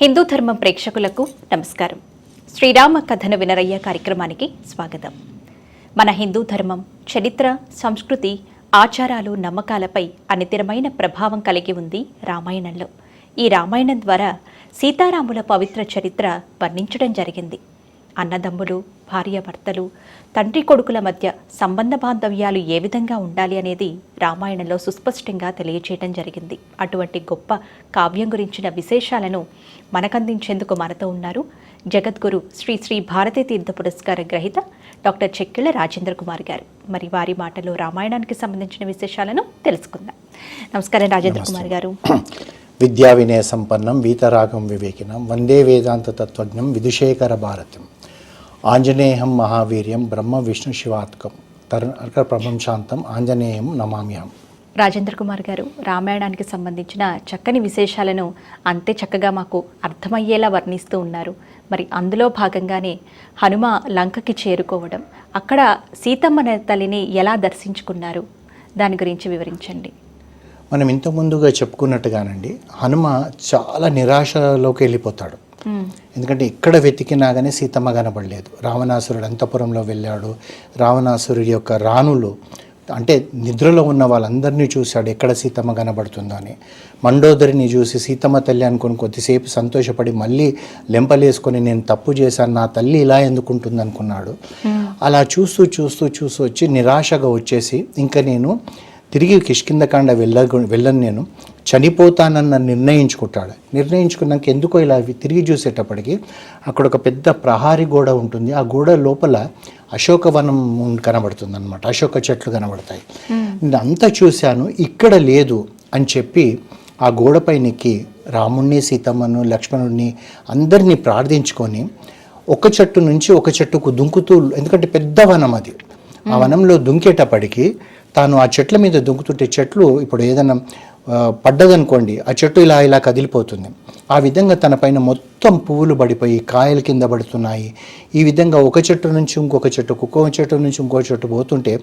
హిందూ ధర్మం ప్రేక్షకులకు నమస్కారం. శ్రీరామ కథను వినరయ్య కార్యక్రమానికి స్వాగతం. మన హిందూ ధర్మం చరిత్ర సంస్కృతి ఆచారాలు నమ్మకాలపై అనితరమైన ప్రభావం కలిగి ఉంది రామాయణంలో. ఈ రామాయణం ద్వారా సీతారాముల పవిత్ర చరిత్ర వర్ణించడం జరిగింది. అన్నదమ్ములు భార్యాభర్తలు తండ్రి కొడుకుల మధ్య సంబంధ బాంధవ్యాలు ఏ విధంగా ఉండాలి అనేది రామాయణంలో సుస్పష్టంగా తెలియచేయడం జరిగింది. అటువంటి గొప్ప కావ్యం గురించిన విశేషాలను మనకందించేందుకు మనతో ఉన్నారు జగద్గురు శ్రీ శ్రీ భారతీ తీర్థ పురస్కార గ్రహీత డాక్టర్ చెక్కిళ్ళ రాజేంద్ర కుమార్ గారు. మరి వారి మాటలో రామాయణానికి సంబంధించిన విశేషాలను తెలుసుకుందాం. నమస్కారం రాజేంద్ర కుమార్ గారు. విద్యా వినయ సంపన్నం వీతరాగం వివేకినం వందే వేదాంత తత్వజ్ఞం విదుషేకర భారతం. ఆంజనేయం మహావీర్యం బ్రహ్మ విష్ణు శివాత్కం. తర్క ప్రపంశాంతం ఆంజనేయం నమామ్యహం రాజేంద్ర కుమార్ గారు రామాయణానికి సంబంధించిన చక్కని విశేషాలను అంతే చక్కగా మాకు అర్థమయ్యేలా వర్ణిస్తూ ఉన్నారు. మరి అందులో భాగంగానే హనుమ లంకకి చేరుకోవడం అక్కడ సీతమ్మ తల్లిని ఎలా దర్శించుకున్నారు? దాని గురించి వివరించండి. మనం ఇంత ముందుగా చెప్పుకున్నట్టుగానండి హనుమ చాలా నిరాశలోకి వెళ్ళిపోతాడు. ఎందుకంటే ఇక్కడ వెతికినా కానీ సీతమ్మ కనబడలేదు. రావణాసురుడు అంతపురంలో వెళ్ళాడు. రావణాసురుడి యొక్క రాణులు అంటే నిద్రలో ఉన్న వాళ్ళందరినీ చూశాడు. ఎక్కడ సీతమ్మ కనబడుతుందో అని మండోదరిని చూసి సీతమ్మ తల్లి అనుకుని కొద్దిసేపు సంతోషపడి మళ్ళీ లెంపలేసుకొని నేను తప్పు చేశాను నా తల్లి ఇలా ఎందుకుంటుంది అనుకున్నాడు. అలా చూస్తూ చూస్తూ చూస్తూ వచ్చి నిరాశగా వచ్చేసి ఇంకా నేను తిరిగి కిష్కిందకాండ వెళ్ళ వెళ్ళను నేను. చనిపోతానన్న నిర్ణయించుకుంటాడు. నిర్ణయించుకున్నాక ఎందుకో ఇలా తిరిగి చూసేటప్పటికి అక్కడ ఒక పెద్ద ప్రహారీ గోడ ఉంటుంది. ఆ గోడ లోపల అశోకవనం కనబడుతుంది అనమాట అశోక చెట్లు కనబడతాయి. నేను అంతా చూశాను. ఇక్కడ లేదు అని చెప్పి ఆ గోడపై నెక్కి రాముణ్ణి సీతమ్మను లక్ష్మణుడిని అందరినీ ప్రార్థించుకొని ఒక చెట్టు నుంచి ఒక చెట్టుకు దుంకుతూ ఎందుకంటే పెద్ద వనం అది. ఆ వనంలో దుంకేటప్పటికి తాను ఆ చెట్ల మీద దుంకుతుంటే చెట్లు ఇప్పుడు ఏదైనా పడ్డదనుకోండి ఆ చెట్టు ఇలా ఇలా కదిలిపోతుంది. ఆ విధంగా తన పైన మొత్తం పువ్వులు పడిపోయి కాయలు కింద పడుతున్నాయి. ఈ విధంగా ఒక చెట్టు నుంచి ఇంకొక చెట్టుకు ఇంకో చెట్టు నుంచి ఇంకో చెట్టు పోతుంటే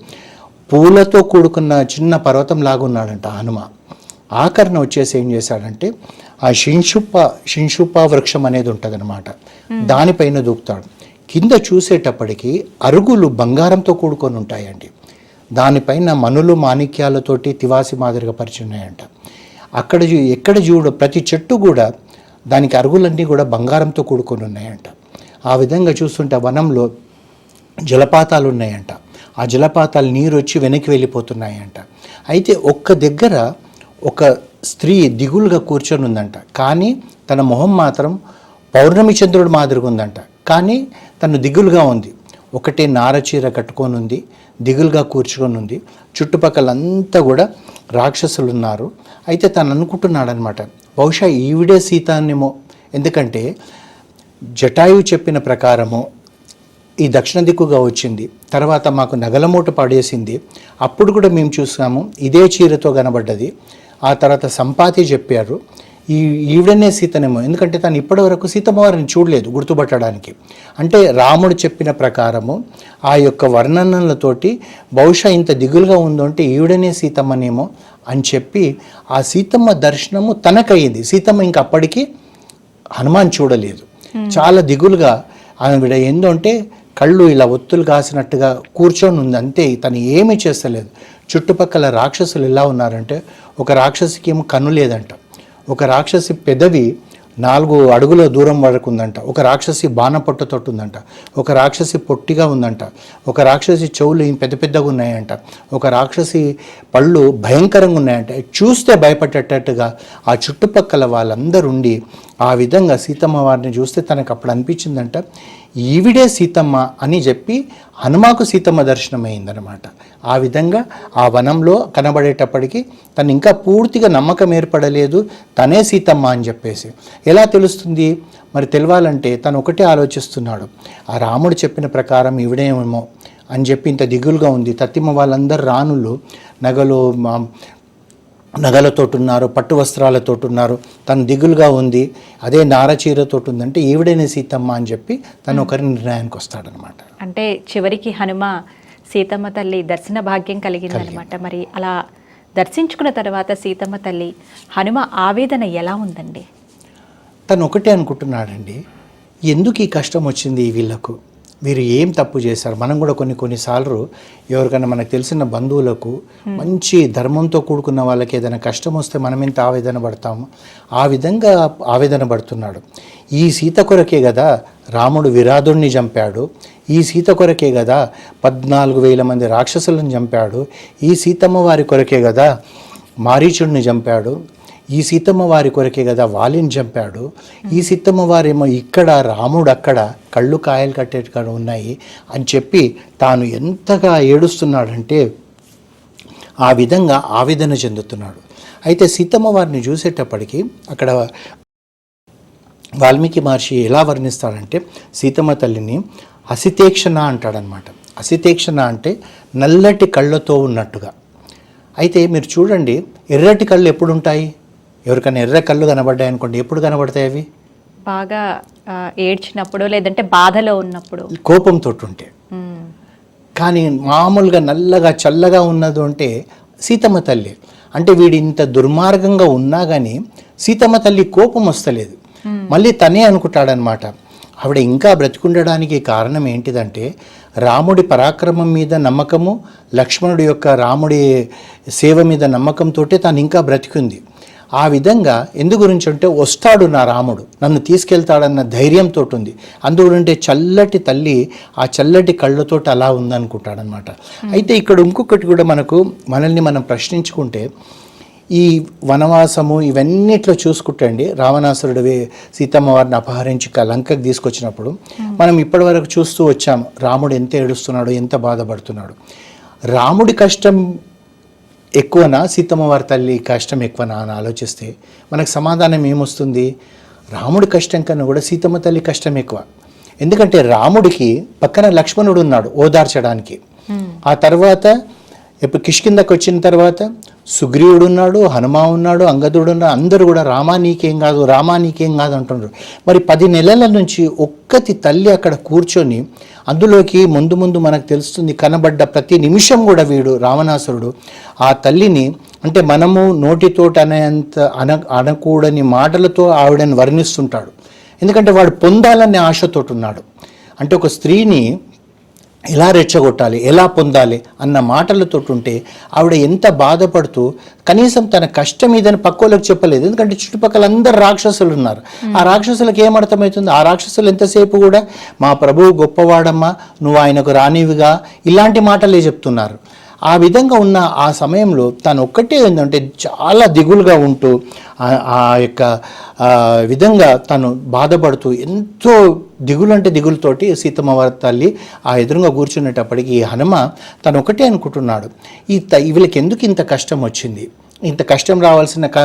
పూలతో కూడుకున్న చిన్న పర్వతం లాగున్నాడంట హనుమ. ఆకరణ వచ్చేసి ఏం చేశాడంటే ఆ శింషుప శింషుప వృక్షం అనేది ఉంటుందన్నమాట. దానిపైన దూకుతాడు. కింద చూసేటప్పటికి అరుగులు బంగారంతో కూడుకొని ఉంటాయండి. దానిపైన మనులు మాణిక్యాలతోటి తివాసి మాదిరిగా పరిచి ఉన్నాయంట అక్కడ చూ- ఎక్కడ చూడు ప్రతి చెట్టు కూడా దానికి అరుగులన్నీ కూడా బంగారంతో కూడుకొని ఉన్నాయంట. ఆ విధంగా చూస్తుంటే వనంలో జలపాతాలు ఉన్నాయంట. ఆ జలపాతాలు నీరు వచ్చి వెనక్కి వెళ్ళిపోతున్నాయంట. అయితే ఒక్క దగ్గర ఒక స్త్రీ దిగులుగా కూర్చొని ఉందంట. కానీ తన మొహం మాత్రం పౌర్ణమి చంద్రుడు మాదిరిగా ఉందంట. కానీ తను దిగులుగా ఉంది. ఒకటే నారచీర కట్టుకొని ఉంది. దిగులుగా కూర్చుకొని ఉంది. చుట్టుపక్కలంతా కూడా రాక్షసులు ఉన్నారు అయితే తను అనుకుంటున్నాడనమాట బహుశా ఈవిడే సీతానేమో. ఎందుకంటే జటాయు చెప్పిన ప్రకారము ఈ దక్షిణ దిక్కుగా వచ్చింది. తర్వాత మాకు నగలమూట పడేసింది. అప్పుడు కూడా మేము చూసాము ఇదే చీరతో కనబడ్డది. ఆ తర్వాత సంపాతి చెప్పారు ఈ ఈవిడనే సీతనేమో. ఎందుకంటే తను ఇప్పటివరకు సీతమ్మవారిని చూడలేదు గుర్తుపట్టడానికి. అంటే రాముడు చెప్పిన ప్రకారము ఆ యొక్క వర్ణనలతోటి బహుశా ఇంత దిగులుగా ఉందో అంటే ఈవిడనే సీతమ్మనేమో అని చెప్పి ఆ సీతమ్మ దర్శనము తనకయ్యింది. సీతమ్మ ఇంక అప్పటికి హనుమాన్ చూడలేదు. చాలా దిగులుగా ఆవిడ ఏందంటే కళ్ళు ఇలా ఒత్తులు కాసినట్టుగా కూర్చొని ఉంది. అంతే తను ఏమీ చేస్తలేదు. చుట్టుపక్కల రాక్షసులు ఎలా ఉన్నారంటే ఒక రాక్షసికి ఏమో కన్ను లేదంట. ఒక రాక్షసి పెదవి నాలుగు అడుగుల దూరం వరకు ఉందంట. ఒక రాక్షసి బాణపట్టుతోటి ఉందంట. ఒక రాక్షసి పొట్టిగా ఉందంట. ఒక రాక్షసి చెవులు పెద్ద పెద్దగా ఉన్నాయంట. ఒక రాక్షసి పళ్ళు భయంకరంగా ఉన్నాయంట. చూస్తే భయపడేటట్టుగా ఆ చుట్టుపక్కల వాళ్ళందరూ ఉండి ఆ విధంగా సీతమ్మ వారిని చూస్తే తనకు అప్పుడు అనిపించిందంట ఈవిడే సీతమ్మ అని చెప్పి హనుమాకు సీతమ్మ దర్శనమైందనమాట. ఆ విధంగా ఆ వనంలో కనబడేటప్పటికీ తను ఇంకా పూర్తిగా నమ్మకం ఏర్పడలేదు. తనే సీతమ్మ అని చెప్పేసి. ఎలా తెలుస్తుంది? మరి తెలవాలంటే తను ఒకటే ఆలోచిస్తున్నాడు. ఆ రాముడు చెప్పిన ప్రకారం ఇవిడేమేమో అని చెప్పి ఇంత దిగులుగా ఉంది. తత్తిమ్మ వాళ్ళందరూ రాణులు. నగలు నగలతోటి ఉన్నారు పట్టు వస్త్రాలతోటి ఉన్నారు తను దిగులుగా ఉంది. అదే నారచీరతోటి ఉందంటే ఈవిడైన సీతమ్మ అని చెప్పి తను ఒకరి నిర్ణయానికి వస్తాడనమాట అంటే చివరికి హనుమ సీతమ్మ తల్లి దర్శన భాగ్యం కలిగిందనమాట మరి అలా దర్శించుకున్న తర్వాత సీతమ్మ తల్లి హనుమ ఆవేదన ఎలా ఉందండి? తను ఒకటే అనుకుంటున్నాడండి ఎందుకు ఈ కష్టం వచ్చింది వీళ్ళకు? వీరు ఏం తప్పు చేశారు? మనం కూడా కొన్ని కొన్నిసార్లు ఎవరికైనా మనకు తెలిసిన బంధువులకు మంచి ధర్మంతో కూడుకున్న వాళ్ళకి ఏదైనా కష్టం వస్తే మనం ఎంత ఆవేదన పడతాము ఆ విధంగా ఆవేదన పడుతున్నాడు. ఈ సీత కొరకే కదా రాముడు విరాధుణ్ణి చంపాడు ఈ సీత కొరకే కదా పద్నాలుగు వేల మంది రాక్షసులను చంపాడు. ఈ సీతమ్మ వారి కొరకే కదా మారీచుడిని చంపాడు. ఈ సీతమ్మ వారి కొరకే కదా వాలిని చంపాడు. ఈ సీతమ్మ వారేమో ఇక్కడ రాముడు అక్కడ కళ్ళు కాయలు కట్టేట్టుగా ఉన్నాయి అని చెప్పి తాను ఎంతగా ఏడుస్తున్నాడంటే ఆ విధంగా ఆవేదన చెందుతున్నాడు. అయితే సీతమ్మ వారిని చూసేటప్పటికి అక్కడ వాల్మీకి మహర్షి ఎలా వర్ణిస్తాడంటే సీతమ్మ తల్లిని అసితేక్షణ అంటాడనమాట. అసితేక్షణ అంటే నల్లటి కళ్ళతో ఉన్నట్టుగా. అయితే మీరు చూడండి ఎర్రటి కళ్ళు ఎప్పుడు ఉంటాయి ఎవరికైనా ఎర్ర కళ్ళు కనబడ్డాయి అనుకోండి ఎప్పుడు కనబడతాయి అవి? బాగా ఏడ్చినప్పుడు లేదంటే బాధలో ఉన్నప్పుడు. కోపంతో ఉంటే. కానీ మామూలుగా నల్లగా చల్లగా ఉన్నది అంటే సీతమ్మ తల్లి. అంటే వీడు ఇంత దుర్మార్గంగా ఉన్నా కానీ సీతమ్మ తల్లి కోపం వస్తలేదు. మళ్ళీ తనే అనుకుంటాడనమాట. ఆవిడ ఇంకా బ్రతికుండడానికి కారణం ఏంటిదంటే రాముడి పరాక్రమం మీద నమ్మకము లక్ష్మణుడి యొక్క రాముడి సేవ మీద నమ్మకంతో తాను ఇంకా బ్రతికుంది. ఆ విధంగా ఎందు గురించి అంటే వస్తాడు నా రాముడు నన్ను తీసుకెళ్తాడన్న ధైర్యంతో ఉంది అందుగురంటే చల్లటి తల్లి ఆ చల్లటి కళ్ళతోటి అలా ఉందనుకుంటాడనమాట అయితే ఇక్కడ ఇంకొకటి కూడా మనకు మనల్ని మనం ప్రశ్నించుకుంటే ఈ వనవాసము ఇవన్నిట్లో చూసుకుంటండి రావణాసురుడు సీతమ్మ వారిని అపహరించి లంకకు తీసుకొచ్చినప్పుడు మనం ఇప్పటివరకు చూస్తూ వచ్చాము రాముడు ఎంత ఏడుస్తున్నాడు ఎంత బాధపడుతున్నాడు. రాముడి కష్టం ఎక్కువనా సీతమ్మ వారి తల్లి కష్టం ఎక్కువనా అని ఆలోచిస్తే మనకు సమాధానం ఏమొస్తుంది? రాముడి కష్టం కన్నా కూడా సీతమ్మ తల్లి కష్టం ఎక్కువ. ఎందుకంటే రాముడికి పక్కన లక్ష్మణుడు ఉన్నాడు ఓదార్చడానికి. ఆ తర్వాత ఇప్పుడు కిష్కిందకు వచ్చిన తర్వాత సుగ్రీవుడు ఉన్నాడు హనుమా ఉన్నాడు అంగదుడు ఉన్నాడు అందరూ కూడా రామా నీకేం కాదు రామా నీకేం కాదు అంటున్నారు మరి పది నెలల నుంచి ఒక్కతి తల్లి అక్కడ కూర్చొని అందులోకి ముందు ముందు మనకు తెలుస్తుంది కనబడ్డ ప్రతి నిమిషం కూడా వీడు రావణాసురుడు. ఆ తల్లిని అంటే మనము నోటితోటి అనేంత అన అనకూడని మాటలతో ఆవిడని వర్ణిస్తుంటాడు. ఎందుకంటే వాడు పొందాలనే ఆశతోటి ఉన్నాడు. అంటే ఒక స్త్రీని ఎలా రెచ్చగొట్టాలి ఎలా పొందాలి అన్న మాటలతో ఉంటే ఆవిడ ఎంత బాధపడుతూ కనీసం తన కష్టం ఇదని పక్కోళ్ళకి చెప్పలేదు. ఎందుకంటే చుట్టుపక్కల అందరు రాక్షసులు ఉన్నారు ఆ రాక్షసులకు ఏమర్థమవుతుంది ఆ రాక్షసులు ఎంతసేపు కూడా మా ప్రభువు గొప్పవాడమ్మా నువ్వు ఆయనకు రానివిగా ఇలాంటి మాటలే చెప్తున్నారు. ఆ విధంగా ఉన్న ఆ సమయంలో తను ఒక్కటే ఏంటంటే చాలా దిగులుగా ఉంటూ ఆ- యొక్క విధంగా తను బాధపడుతూ ఎంతో దిగులు అంటే దిగులుతోటి సీతమ్మ వారి తల్లి ఆ ఎదురుగా కూర్చునేటప్పటికి ఈ హనుమ తను ఒకటే అనుకుంటున్నాడు. ఈ త వీళ్ళకి ఎందుకు ఇంత కష్టం వచ్చింది? ఇంత కష్టం రావాల్సిన క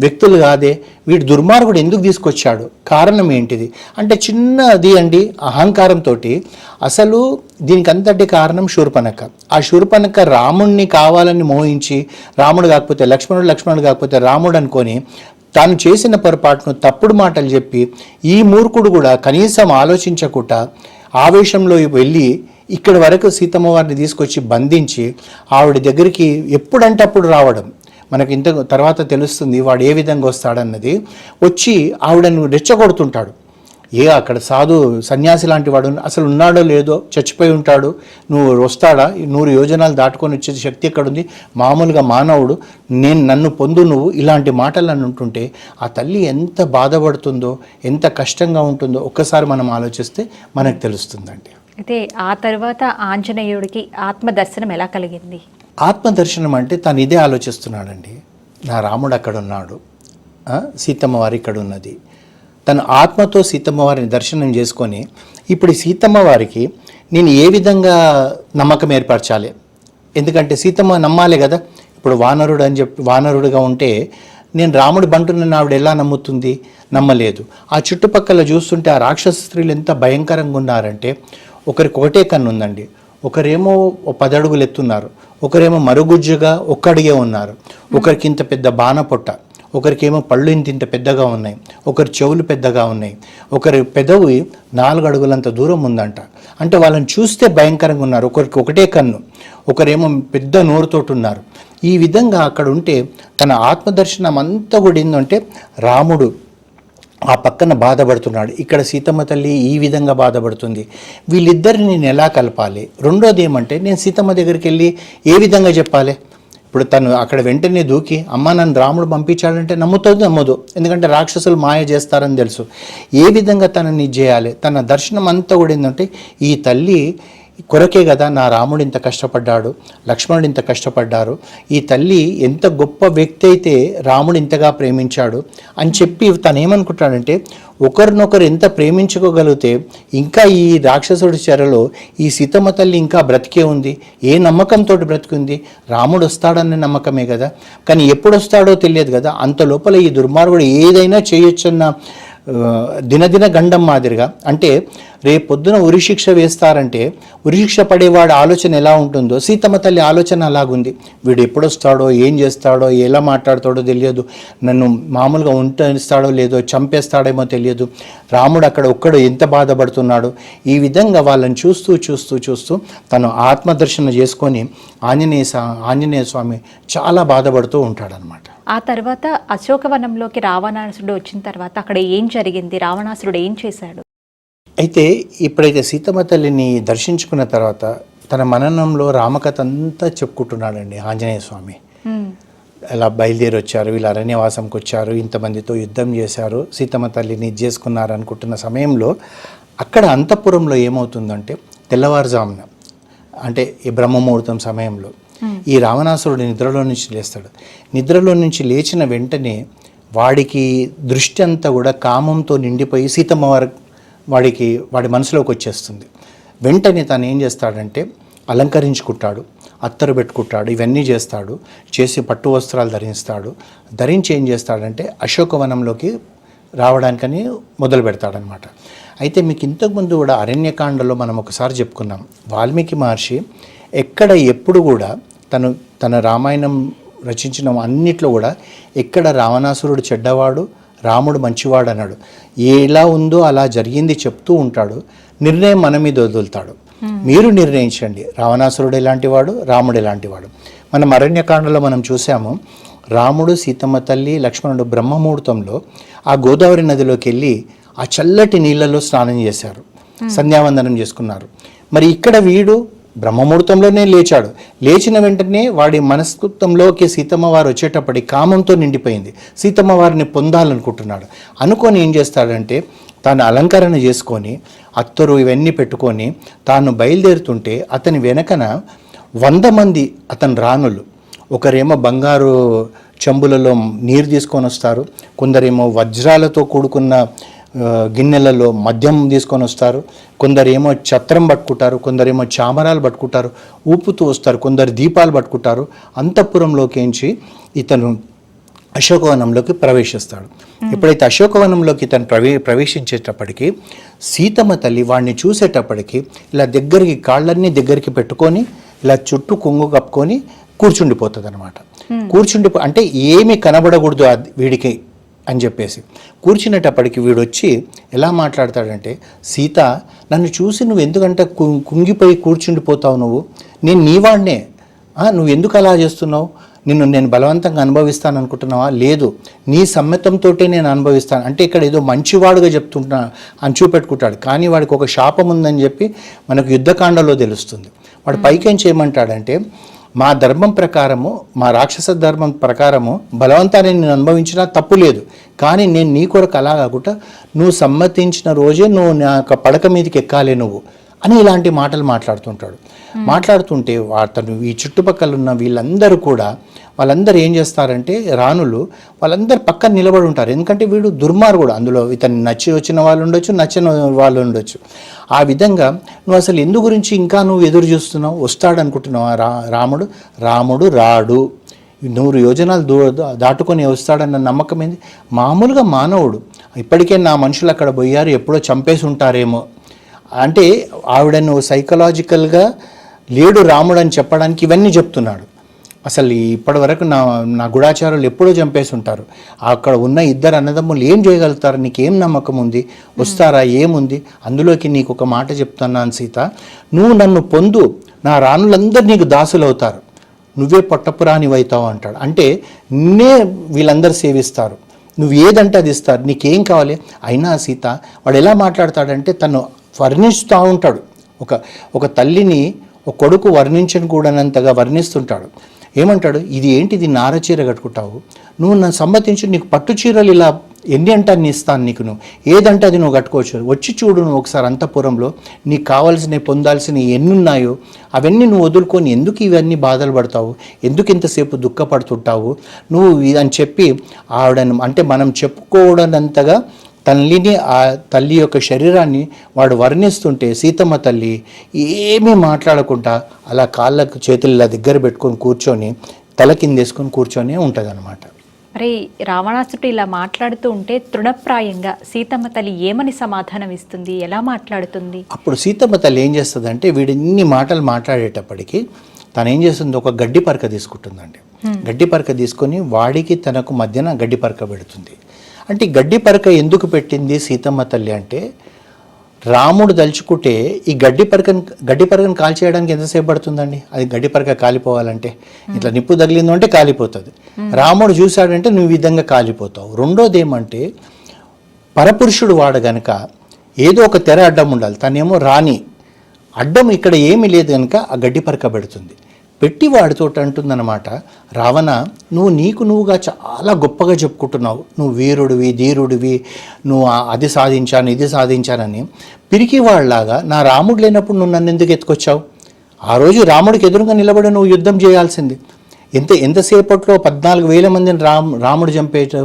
వ్యక్తులు కాదే. వీడు దుర్మార్గుడు ఎందుకు తీసుకొచ్చాడు? కారణం ఏంటిది? అంటే చిన్నది అండి అహంకారంతో అసలు దీనికి అంతటి కారణం శూర్పణక ఆ శూర్పణక రాముణ్ణి కావాలని మోహించి రాముడు కాకపోతే లక్ష్మణుడు లక్ష్మణుడు కాకపోతే రాముడు అనుకొని తాను చేసిన పొరపాటును తప్పుడు మాటలు చెప్పి ఈ మూర్ఖుడు కూడా కనీసం ఆలోచించకుండా ఆవేశంలో వెళ్ళి ఇక్కడి వరకు సీతమ్మ వారిని తీసుకొచ్చి బంధించి ఆవిడ దగ్గరికి ఎప్పుడంటే అప్పుడు రావడం. మనకి ఇంత తర్వాత తెలుస్తుంది వాడు ఏ విధంగా వస్తాడన్నది. వచ్చి ఆవిడను రెచ్చగొడుతుంటాడు. ఏ అక్కడ సాధు సన్యాసి లాంటి వాడు అసలు ఉన్నాడో లేదో చచ్చిపోయి ఉంటాడు. నువ్వు వస్తాడా? నూరు యోజనాలు దాటుకొని వచ్చే శక్తి ఎక్కడుంది? మామూలుగా మానవుడు. నేను నన్ను పొందు నువ్వు ఇలాంటి మాటలు అని ఉంటుంటే ఆ తల్లి ఎంత బాధపడుతుందో ఎంత కష్టంగా ఉంటుందో ఒక్కసారి మనం ఆలోచిస్తే మనకు తెలుస్తుందండి. అయితే ఆ తర్వాత ఆంజనేయుడికి ఆత్మ దర్శనం ఎలా కలిగింది? ఆత్మదర్శనం అంటే తను ఇదే ఆలోచిస్తున్నాడండి. నా రాముడు అక్కడ ఉన్నాడు సీతమ్మ వారి ఇక్కడ ఉన్నది తను ఆత్మతో సీతమ్మ వారిని దర్శనం చేసుకొని ఇప్పుడు సీతమ్మ వారికి నేను ఏ విధంగా నమ్మకం ఏర్పరచాలి? ఎందుకంటే సీతమ్మ నమ్మాలి కదా. ఇప్పుడు వానరుడు అని చెప్పి వానరుడుగా ఉంటే నేను రాముడి బంటున్న ఆవిడ ఎలా నమ్ముతుంది? నమ్మలేదు. ఆ చుట్టుపక్కల చూస్తుంటే ఆ రాక్షస స్త్రీలు ఎంత భయంకరంగా ఉన్నారంటే ఒకరికి ఒకటే కన్ను ఉందండి ఒకరేమో పదడుగులు ఎత్తున్నారు ఒకరేమో మరుగుజ్జుగా ఒక్కడిగే ఉన్నారు. ఒకరికి ఇంత పెద్ద బాణ పొట్ట ఒకరికేమో పళ్ళు ఇంత ఇంత పెద్దగా ఉన్నాయి. ఒకరి చెవులు పెద్దగా ఉన్నాయి. ఒకరి పెదవి నాలుగు అడుగులంత దూరం ఉందంట అంటే వాళ్ళని చూస్తే భయంకరంగా ఉన్నారు ఒకరికి ఒకటే కన్ను. ఒకరేమో పెద్ద నోరుతోటి ఉన్నారు ఈ విధంగా అక్కడ ఉంటే తన ఆత్మదర్శనం అంతా కూడా ఏంటంటే రాముడు. ఆ పక్కన బాధపడుతున్నాడు. ఇక్కడ సీతమ్మ తల్లి ఈ విధంగా బాధపడుతుంది. వీళ్ళిద్దరిని నేను ఎలా కలపాలి? రెండోది ఏమంటే నేను సీతమ్మ దగ్గరికి వెళ్ళి ఏ విధంగా చెప్పాలి? ఇప్పుడు తను అక్కడ వెంటనే దూకి అమ్మ నన్ను రాముడు పంపించాడంటే నమ్ముతుంది నమ్మదు. ఎందుకంటే రాక్షసులు మాయ చేస్తారని తెలుసు. ఏ విధంగా తనని చేయాలి? తన దర్శనం అంతా కూడా ఏంటంటే ఈ తల్లి కొరకే కదా నా రాముడు ఇంత కష్టపడ్డాడు లక్ష్మణుడు ఇంత కష్టపడ్డారు. ఈ తల్లి ఎంత గొప్ప వ్యక్తి అయితే రాముడు ఇంతగా ప్రేమించాడు అని చెప్పి తను ఏమనుకుంటాడంటే ఒకరినొకరు ఎంత ప్రేమించుకోగలిగితే ఇంకా ఈ రాక్షసుడి చెరలో ఈ సీతమ్మ తల్లి ఇంకా బ్రతికే ఉంది. ఏ నమ్మకంతో బ్రతికుంది? రాముడు వస్తాడనే నమ్మకమే కదా. కానీ ఎప్పుడు వస్తాడో తెలియదు కదా. అంత లోపల ఈ దుర్మార్గుడు ఏదైనా చేయొచ్చన్న దినదిన గండం మాదిరిగా. అంటే రేపు పొద్దున ఉరిశిక్ష వేస్తారంటే ఉరిశిక్ష పడేవాడి ఆలోచన ఎలా ఉంటుందో సీతమ్మ తల్లి ఆలోచన అలాగుంది. వీడు ఎప్పుడొస్తాడో ఏం చేస్తాడో ఎలా మాట్లాడతాడో తెలియదు. నన్ను మామూలుగా ఉంటేస్తాడో లేదో చంపేస్తాడేమో తెలియదు. రాముడు అక్కడ ఒక్కడు ఎంత బాధపడుతున్నాడు ఈ విధంగా వాళ్ళని చూస్తూ చూస్తూ చూస్తూ తను ఆత్మదర్శన చేసుకొని ఆంజనేయ సా- ఆంజనేయ స్వామి చాలా బాధపడుతూ ఉంటాడనమాట ఆ తర్వాత అశోకవనంలోకి రావణాసురుడు వచ్చిన తర్వాత అక్కడ ఏం జరిగింది? రావణాసురుడు ఏం చేశాడు? అయితే ఇప్పుడైతే సీతమ్మ తల్లిని దర్శించుకున్న తర్వాత తన మననంలో రామకథ అంతా చెప్పుకుంటున్నాడండి ఆంజనేయ స్వామి. ఎలా బయలుదేరి వచ్చారు వీళ్ళు అరణ్యవాసంకి వచ్చారు ఇంతమందితో యుద్ధం చేశారు సీతమ్మ తల్లిని చేసుకున్నారు అనుకుంటున్న సమయంలో అక్కడ అంతఃపురంలో ఏమవుతుందంటే తెల్లవారుజామున అంటే ఈ బ్రహ్మముహూర్తం సమయంలో ఈ రావణాసురుడు నిద్రలో నుంచి లేస్తాడు. నిద్రలో నుంచి లేచిన వెంటనే వాడికి దృష్టి అంతా కూడా కామంతో నిండిపోయి సీతమ్మ వారి వాడికి వాడి మనసులోకి వచ్చేస్తుంది. వెంటనే తను ఏం చేస్తాడంటే అలంకరించుకుంటాడు అత్తరు పెట్టుకుంటాడు ఇవన్నీ చేస్తాడు చేసి పట్టు వస్త్రాలు ధరిస్తాడు. ధరించి ఏం చేస్తాడంటే అశోకవనంలోకి రావడానికని మొదలు పెడతాడనమాట అయితే మీకు ఇంతకుముందు కూడా అరణ్యకాండలో మనం ఒకసారి చెప్పుకున్నాం. వాల్మీకి మహర్షి ఎక్కడ ఎప్పుడు కూడా తను తన రామాయణం రచించిన అన్నిట్లో కూడా ఎక్కడ రావణాసురుడు చెడ్డవాడు రాముడు మంచివాడు అన్నాడు ఎలా ఉందో అలా జరిగింది చెప్తూ ఉంటాడు. నిర్ణయం మన మీద వదులుతాడు. మీరు నిర్ణయించండి. రావణాసురుడు ఎలాంటి వాడు రాముడు ఎలాంటి వాడు మనం అరణ్యకాండలో మనం చూసాము రాముడు సీతమ్మ తల్లి లక్ష్మణుడు బ్రహ్మముహూర్తంలో ఆ గోదావరి నదిలోకి వెళ్ళి ఆ చల్లటి నీళ్ళలో స్నానం చేశారు. సంధ్యావందనం చేసుకున్నారు. మరి ఇక్కడ వీడు బ్రహ్మముహూర్తంలోనే లేచాడు. లేచిన వెంటనే వాడి మనస్తత్వంలోకి సీతమ్మ వారు వచ్చేటప్పటి కామంతో నిండిపోయింది. సీతమ్మ వారిని పొందాలనుకుంటున్నాడు. అనుకొని ఏం చేస్తాడంటే తాను అలంకరణ చేసుకొని అత్తరు ఇవన్నీ పెట్టుకొని తాను బయలుదేరుతుంటే అతని వెనకన వంద మంది అతని రాణులు. ఒకరేమో బంగారు చెంబులలో నీరు తీసుకొని వస్తారు. కొందరేమో వజ్రాలతో కూడుకున్న గిన్నెలలో మద్యం తీసుకొని వస్తారు. కొందరేమో ఛత్రం పట్టుకుంటారు కొందరేమో చామరాలు పట్టుకుంటారు ఊపుతూ వస్తారు కొందరు దీపాలు పట్టుకుంటారు. అంతఃపురంలోకించి ఇతను అశోకవనంలోకి ప్రవేశిస్తాడు. ఎప్పుడైతే అశోకవనంలోకి ఇతను ప్రవే ప్రవేశించేటప్పటికి సీతమ్మ తల్లి వాడిని చూసేటప్పటికి ఇలా దగ్గరికి కాళ్ళన్నీ దగ్గరికి పెట్టుకొని ఇలా చుట్టూ కొంగు కప్పుకొని కూర్చుండిపోతుంది అనమాట కూర్చుండిపో అంటే ఏమీ కనబడకూడదు వీడికి. అని చెప్పేసి. కూర్చునేటప్పటికి వీడు వచ్చి ఎలా మాట్లాడతాడంటే సీత నన్ను చూసి నువ్వు ఎందుకంటే కుంగిపోయి కూర్చుండిపోతావు నువ్వు? నేను నీవాడినే. నువ్వు ఎందుకు అలా చేస్తున్నావు? నిన్ను నేను బలవంతంగా అనుభవిస్తాను అనుకుంటున్నావా లేదు. నీ సమ్మతంతోటే నేను అనుభవిస్తాను. అంటే ఇక్కడ ఏదో మంచివాడుగా చెప్తుంటా అని చూపెట్టుకుంటాడు. కానీ వాడికి ఒక శాపం ఉందని చెప్పి మనకు యుద్ధకాండలో తెలుస్తుంది. వాడు పైకేం చేయమంటాడంటే మా ధర్మం ప్రకారము మా రాక్షస ధర్మం ప్రకారము బలవంతాన్ని నేను అనుభవించినా తప్పు లేదు. కానీ నేను నీ కొరకు అలా కాకుండా నువ్వు సమ్మతించిన రోజే నువ్వు నా యొక్క పడక మీదకి ఎక్కాలి నువ్వు అని ఇలాంటి మాటలు మాట్లాడుతుంటాడు. మాట్లాడుతుంటే అతను ఈ చుట్టుపక్కల ఉన్న వీళ్ళందరూ కూడా వాళ్ళందరూ ఏం చేస్తారంటే రాణులు వాళ్ళందరూ పక్కన నిలబడి ఉంటారు. ఎందుకంటే వీడు దుర్మార్గుడు. అందులో ఇతను నచ్చి వచ్చిన వాళ్ళు ఉండొచ్చు నచ్చిన వాళ్ళు ఉండొచ్చు. ఆ విధంగా నువ్వు అసలు ఎందు గురించి ఇంకా నువ్వు ఎదురు చూస్తున్నావు? వస్తాడు అనుకుంటున్నావా రా రాముడు? రాముడు రాడు. నూరు యోజనాలు దూ దాటుకొని వస్తాడన్న నమ్మకం ఏంది? మామూలుగా మానవుడు. ఇప్పటికే నా మనుషులు అక్కడ పోయారు ఎప్పుడో చంపేసి ఉంటారేమో. అంటే ఆవిడను సైకలాజికల్గా లేడు రాముడు అని చెప్పడానికి ఇవన్నీ చెప్తున్నాడు. అసలు ఇప్పటి వరకు నా నా గుడాచారులు ఎప్పుడో చంపేసి ఉంటారు అక్కడ ఉన్న ఇద్దరు అన్నదమ్ములు ఏం చేయగలుగుతారు? నీకేం నమ్మకం ఉంది? వస్తారా? ఏముంది? అందులోకి నీకు ఒక మాట చెప్తున్నాను సీత. నువ్వు నన్ను పొందు. నా రాణులందరూ నీకు దాసులు అవుతారు నువ్వే పొట్టపురాని అవుతావు అంటాడు. అంటే నిన్నే వీళ్ళందరూ సేవిస్తారు. నువ్వు ఏదంటే అది ఇస్తారు. నీకేం కావాలి? అయినా సీత వాడు ఎలా మాట్లాడతాడంటే తను వర్ణిస్తూ ఉంటాడు. ఒక ఒక తల్లిని ఒక కొడుకు వర్ణించని కూడానంతగా వర్ణిస్తుంటాడు. ఏమంటాడు? ఇది ఏంటి ఇది నార చీర కట్టుకుంటావు. నువ్వు నన్ను సంబంధించి నీకు పట్టు చీరలు ఇలా ఎన్ని అంటే అన్ని ఇస్తాను నీకు నువ్వు ఏదంటే అది నువ్వు కట్టుకోవచ్చు. వచ్చి చూడు నువ్వు ఒకసారి అంతఃపురంలో నీకు కావాల్సినవి పొందాల్సినవి ఎన్ని ఉన్నాయో అవన్నీ నువ్వు వదులుకొని ఎందుకు ఇవన్నీ బాధలు పడతావు? ఎందుకు ఇంతసేపు దుఃఖపడుతుంటావు? నువ్వు అని చెప్పి ఆవిడను అంటే మనం చెప్పుకోవడనంతగా తల్లిని ఆ తల్లి యొక్క శరీరాన్ని వాడు వర్ణిస్తుంటే సీతమ్మ తల్లి ఏమీ మాట్లాడకుండా అలా కాళ్ళకు చేతులు ఇలా దగ్గర పెట్టుకొని కూర్చొని తల కిందేసుకొని కూర్చొని ఉంటుంది మరి రావణాసుడు ఇలా మాట్లాడుతూ ఉంటే తృణప్రాయంగా సీతమ్మ తల్లి ఏమని సమాధానం ఇస్తుంది? ఎలా మాట్లాడుతుంది? అప్పుడు సీతమ్మ తల్లి ఏం చేస్తుందంటే వీడు ఇన్ని మాటలు మాట్లాడేటప్పటికి తను ఏం చేస్తుంది? ఒక గడ్డి పరక తీసుకుంటుందండి. గడ్డి పరక తీసుకొని వాడికి తనకు మధ్యన గడ్డి పరక పెడుతుంది. అంటే ఈ గడ్డి పరక ఎందుకు పెట్టింది సీతమ్మ తల్లి అంటే రాముడు దలుచుకుంటే ఈ గడ్డి పరకను గడ్డి పరకను కాల్ చేయడానికి ఎంతసేపు పడుతుందండి? అది గడ్డి పరక కాలిపోవాలంటే. ఇట్లా నిప్పు తగిలిందో అంటే కాలిపోతుంది. రాముడు చూశాడంటే నువ్వు విధంగా కాలిపోతావు. రెండోది ఏమంటే పరపురుషుడు వాడు గనక ఏదో ఒక తెర అడ్డం ఉండాలి. తనేమో రాణి. అడ్డం ఇక్కడ ఏమీ లేదు కనుక ఆ గడ్డి పరక పెడుతుంది. పెట్టి వాడితో అంటుందన్నమాట రావణ నువ్వు నీకు నువ్వుగా చాలా గొప్పగా చెప్పుకుంటున్నావు. నువ్వు వీరుడివి ధీరుడివి నువ్వు అది సాధించాను ఇది సాధించానని పిరికి వాళ్ళలాగా నా రాముడు లేనప్పుడు నువ్వు నన్ను ఎందుకు ఎత్తుకొచ్చావు? ఆ రోజు రాముడికి ఎదురుగా నిలబడి నువ్వు యుద్ధం చేయాల్సింది. ఎంత ఎంతసేపట్లో పద్నాలుగు వేల మందిని రామ్ రాముడు చంపేట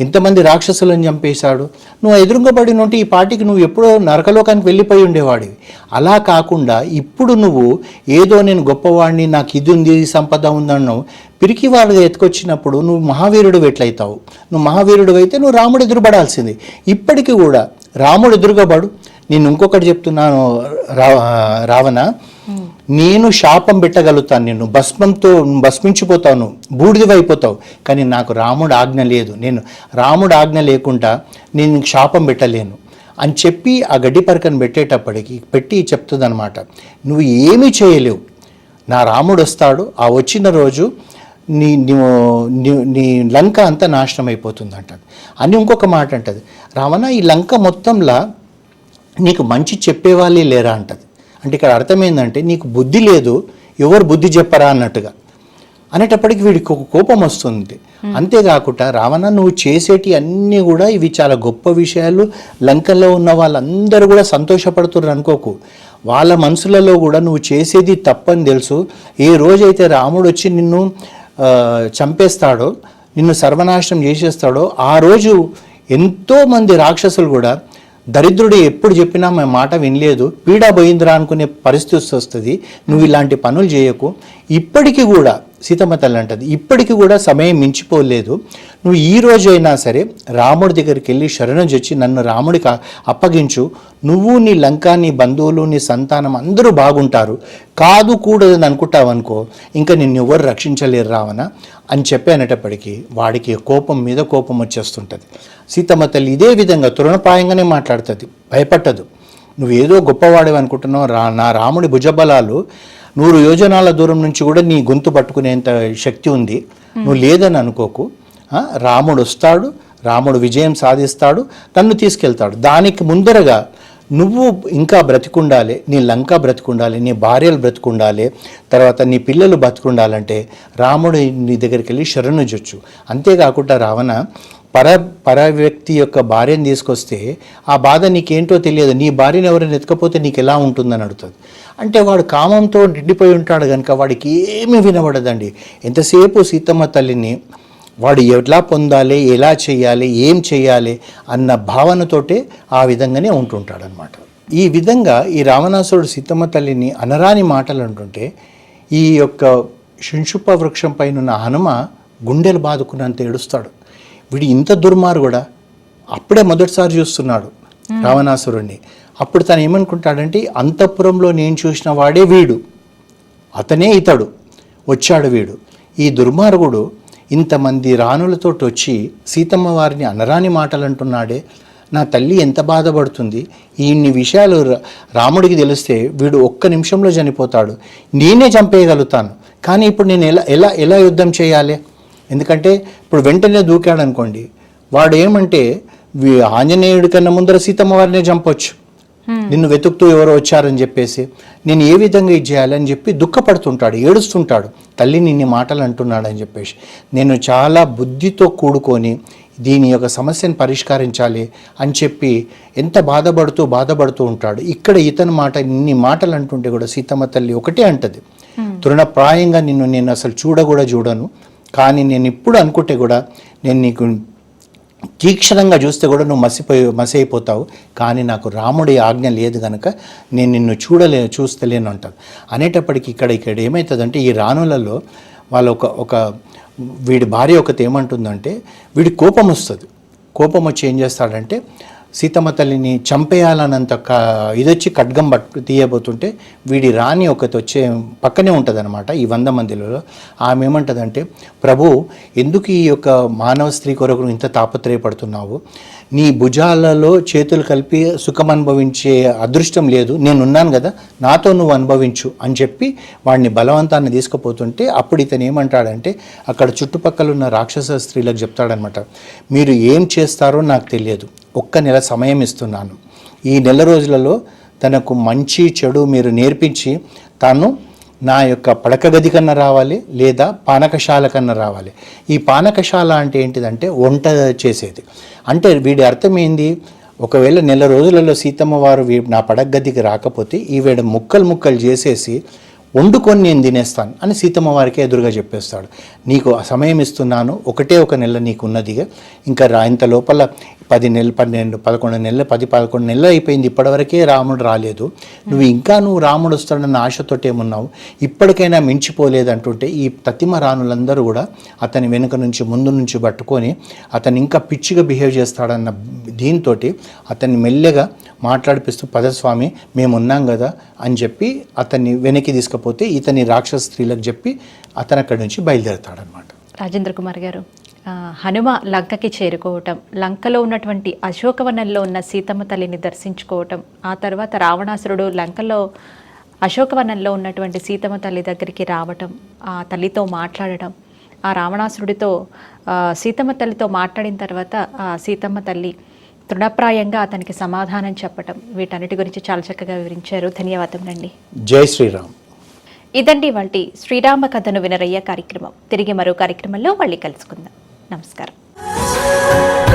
ఎంతమంది రాక్షసులను చంపేశాడు. నువ్వు ఎదురుగా నుండి ఈ పాటికి నువ్వు ఎప్పుడో నరకలోకానికి వెళ్ళిపోయి ఉండేవాడివి. అలా కాకుండా ఇప్పుడు నువ్వు ఏదో నేను గొప్పవాడిని నాకు ఇది ఉంది సంపద ఉందన్నావు. పిరికి వాళ్ళగా ఎత్తుకొచ్చినప్పుడు నువ్వు మహావీరుడు ఎట్లయితావు నువ్వు మహావీరుడు అయితే నువ్వు రాముడు ఎదురుపడాల్సింది. ఇప్పటికీ కూడా రాముడు ఎదురుగబడు. నేను ఇంకొకటి చెప్తున్నాను రా రావణ. నేను శాపం పెట్టగలుగుతాను నిన్ను. భస్మంతో భస్మించిపోతాను. బూడిదవైపోతావు. కానీ నాకు రాముడు ఆజ్ఞ లేదు. నేను రాముడు ఆజ్ఞ లేకుండా నేను శాపం పెట్టలేను. అని చెప్పి ఆ గడ్డి పరకను పెట్టేటప్పటికి పెట్టి చెప్తుందనమాట నువ్వు ఏమీ చేయలేవు. నా రాముడు వస్తాడు. ఆ వచ్చిన రోజు నీ నీ- నీ- లంక అంతా నాశనం అయిపోతుంది అంటది అని ఇంకొక మాట అంటది. రావణ ఈ లంక మొత్తంలా నీకు మంచి చెప్పేవాళ్ళే లేరా అంటది. అంటే ఇక్కడ అర్థం ఏంటంటే నీకు బుద్ధి లేదు ఎవరు బుద్ధి చెప్పరా అన్నట్టుగా. అనేటప్పటికి వీడికి ఒక కోపం వస్తుంది. అంతేకాకుండా రావణ నువ్వు చేసేటి అన్నీ కూడా ఇవి చాలా గొప్ప విషయాలు. లంకలో ఉన్న వాళ్ళందరూ కూడా సంతోషపడుతున్నారు అనుకోకు. వాళ్ళ మనసులలో కూడా నువ్వు చేసేది తప్పని తెలుసు. ఏ రోజైతే రాముడు వచ్చి నిన్ను చంపేస్తాడో నిన్ను సర్వనాశనం చేసేస్తాడో ఆ రోజు ఎంతోమంది రాక్షసులు కూడా దరిద్రుడు ఎప్పుడు చెప్పినా మా మాట వినలేదు. పీడా పోయిందిరా అనుకునే పరిస్థితి వస్తుంది. నువ్వు ఇలాంటి పనులు చేయకు. ఇప్పటికీ కూడా సీతమ్మ తల్లి అంటది ఇప్పటికీ కూడా సమయం మించిపోలేదు. నువ్వు ఈ రోజైనా సరే రాముడి దగ్గరికి వెళ్ళి శరణం చొచ్చి నన్ను రాముడికి అప్పగించు. నువ్వు నీ లంక నీ బంధువులు నీ సంతానం అందరూ బాగుంటారు. కాదు కూడదని అనుకుంటావనుకో ఇంకా నిన్ను ఎవరు రక్షించలేరు రావణ అని చెప్పేనేటప్పటికీ వాడికి కోపం మీద కోపం వచ్చేస్తుంటుంది. సీతమ్మ తల్లి ఇదే విధంగా తృణప్రాయంగానే మాట్లాడుతుంది భయపట్టదు. నువ్వు ఏదో గొప్పవాడివి అనుకుంటున్నావు రా నా రాముడి భుజబలాలు నూరు యోజనాల దూరం నుంచి కూడా నీ గొంతు పట్టుకునేంత శక్తి ఉంది. నువ్వు లేదని అనుకోకు. రాముడు వస్తాడు రాముడు విజయం సాధిస్తాడు తన్ను తీసుకెళ్తాడు. దానికి ముందరగా నువ్వు ఇంకా బ్రతికుండాలి నీ లంక బ్రతికుండాలి నీ భార్యలు బ్రతికుండాలి తర్వాత నీ పిల్లలు బ్రతికుండాలంటే రాముడు నీ దగ్గరికి వెళ్ళి శరణుజొచ్చు అంతేకాకుండా రావణ పర పర వ్యక్తి యొక్క భార్యను తీసుకొస్తే ఆ బాధ నీకేంటో తెలియదు. నీ భార్యను ఎవరైనా ఎత్తుకపోతే నీకు ఎలా ఉంటుందని అడుగుతుంది. అంటే వాడు కామంతో నిండిపోయి ఉంటాడు కనుక వాడికి ఏమీ వినబడదండి. ఎంతసేపు సీతమ్మ తల్లిని వాడు ఎట్లా పొందాలి ఎలా చేయాలి ఏం చేయాలి అన్న భావనతోటే ఆ విధంగానే ఉంటుంటాడు అనమాట ఈ విధంగా ఈ రావణాసురుడు సీతమ్మ తల్లిని అనరాని మాటలు అంటుంటే ఈ యొక్క శుంషుప వృక్షం పైన ఉన్న హనుమ గుండెలు బాదుకున్నంత ఏడుస్తాడు. వీడు ఇంత దుర్మార్గుడా? అప్పుడే మొదటిసారి చూస్తున్నాడు రావణాసురుణ్ణి. అప్పుడు తను ఏమనుకుంటాడంటే అంతఃపురంలో నేను చూసిన వాడే వీడు. అతనే ఇతడు. వచ్చాడు వీడు. ఈ దుర్మార్గుడు ఇంతమంది రాణులతో వచ్చి సీతమ్మ వారిని అనరాని మాటలు అంటున్నాడే నా తల్లి ఎంత బాధపడుతుంది? ఇన్ని విషయాలు రా- రాముడికి తెలిస్తే వీడు ఒక్క నిమిషంలో చనిపోతాడు. నేనే చంపేయగలుగుతాను. కానీ ఇప్పుడు నేను ఎలా ఎలా ఎలా యుద్ధం చేయాలి? ఎందుకంటే ఇప్పుడు వెంటనే దూకాడు అనుకోండి వాడు ఏమంటే ఆంజనేయుడి కన్నా ముందర సీతమ్మ వారినే చంపొచ్చు. నిన్ను వెతుకుతూ ఎవరో వచ్చారని చెప్పేసి నేను ఏ విధంగా ఇది చేయాలని చెప్పి దుఃఖపడుతుంటాడు ఏడుస్తుంటాడు. తల్లి నిన్ని మాటలు అంటున్నాడు అని చెప్పేసి నేను చాలా బుద్ధితో కూడుకొని దీని యొక్క సమస్యను పరిష్కరించాలి అని చెప్పి ఎంత బాధపడుతూ బాధపడుతూ ఉంటాడు. ఇక్కడ ఇతని మాట ఇన్ని మాటలు అంటుంటే కూడా సీతమ్మ తల్లి ఒకటే అంటది. తృణప్రాయంగా నిన్ను నేను అసలు చూడ కూడా చూడను. కానీ నేను ఇప్పుడు అనుకుంటే కూడా నేను నీకు తీక్షణంగా చూస్తే కూడా నువ్వు మసిపోయి మసి అయిపోతావు కానీ నాకు రాముడి ఆజ్ఞ లేదు కనుక నేను నిన్ను చూడలే చూస్తలేను అంటాను అనేటప్పటికి ఇక్కడ ఇక్కడ ఏమవుతుందంటే ఈ రాణులలో వాళ్ళ ఒక ఒక వీడి భార్య ఒకటి ఏమంటుందంటే వీడి కోపం వస్తుంది. కోపం వచ్చి ఏం చేస్తాడంటే సీతమ్మ తల్లిని చంపేయాలన్నంత క ఇదొచ్చి ఖడ్గం పట్టు తీయబోతుంటే వీడి రాణి ఒకటి వచ్చే పక్కనే ఉంటుందన్నమాట ఈ వంద మందిలో ఆమె ఏమంటుందంటే ప్రభు ఎందుకు ఈ యొక్క మానవ స్త్రీ కొరకు ఇంత తాపత్రయపడుతున్నావు? నీ భుజాలలో చేతులు కలిపి సుఖం అనుభవించే అదృష్టం లేదు. నేనున్నాను కదా నాతో నువ్వు అనుభవించు అని చెప్పి వాడిని బలవంతాన్ని తీసుకుపోతుంటే అప్పుడు ఇతను ఏమంటాడంటే అక్కడ చుట్టుపక్కల ఉన్న రాక్షస స్త్రీలకు చెప్తాడనమాట మీరు ఏం చేస్తారో నాకు తెలియదు ఒక్క నెల సమయం ఇస్తున్నాను. ఈ నెల రోజులలో తనకు మంచి చెడు మీరు నేర్పించి తను నా యొక్క పడక గది కన్నా రావాలి లేదా పానకశాల కన్నా రావాలి. ఈ పానకశాల అంటే ఏంటిదంటే వంట చేసేది. అంటే వీడి అర్థం ఏంది? ఒకవేళ నెల రోజులలో సీతమ్మ వారు నా పడక గదికి రాకపోతే ఈవేడ ముక్కలు ముక్కలు చేసేసి వండుకొని నేను తినేస్తాను అని సీతమ్మ వారికి ఎదురుగా చెప్పేస్తాడు. నీకు సమయం ఇస్తున్నాను ఒకటే ఒక నెల నీకు ఉన్నదిగా ఇంకా రా ఇంత లోపల పది నెలలు పన్నెండు పదకొండు నెలలు పది పదకొండు నెలలు అయిపోయింది. ఇప్పటివరకే రాముడు రాలేదు. నువ్వు ఇంకా నువ్వు రాముడు వస్తాడన్న ఆశతోటి ఏమున్నావు? ఇప్పటికైనా మించిపోలేదు అంటుంటే ఈ ప్రతిమ రాణులందరూ కూడా అతని వెనుక నుంచి ముందు నుంచి పట్టుకొని అతను ఇంకా పిచ్చిగా బిహేవ్ చేస్తాడన్న దీంతో అతన్ని మెల్లగా మాట్లాడిపిస్తూ పదస్వామి మేము ఉన్నాం కదా అని చెప్పి అతన్ని వెనక్కి తీసుకపోతే ఇతని రాక్షస స్త్రీలకు చెప్పి అతను అక్కడి నుంచి బయలుదేరతాడనమాట. రాజేంద్ర కుమార్ గారు హనుమ లంకకి చేరుకోవటం లంకలో ఉన్నటువంటి అశోకవనంలో ఉన్న సీతమ్మ తల్లిని దర్శించుకోవటం ఆ తర్వాత రావణాసురుడు లంకలో అశోకవనంలో ఉన్నటువంటి సీతమ్మ తల్లి దగ్గరికి రావటం ఆ తల్లితో మాట్లాడటం ఆ రావణాసురుడితో సీతమ్మ తల్లితో మాట్లాడిన తర్వాత ఆ సీతమ్మ తల్లి తృణప్రాయంగా అతనికి సమాధానం చెప్పటం వీటన్నిటి గురించి చాలా చక్కగా వివరించారు. ధన్యవాదములండి జై శ్రీరామ్. ఇదండి వాటి శ్రీరామ కథను వినరయ్య కార్యక్రమం. తిరిగి మరో కార్యక్రమంలో మళ్ళీ కలుసుకుందాం. నమస్కారం.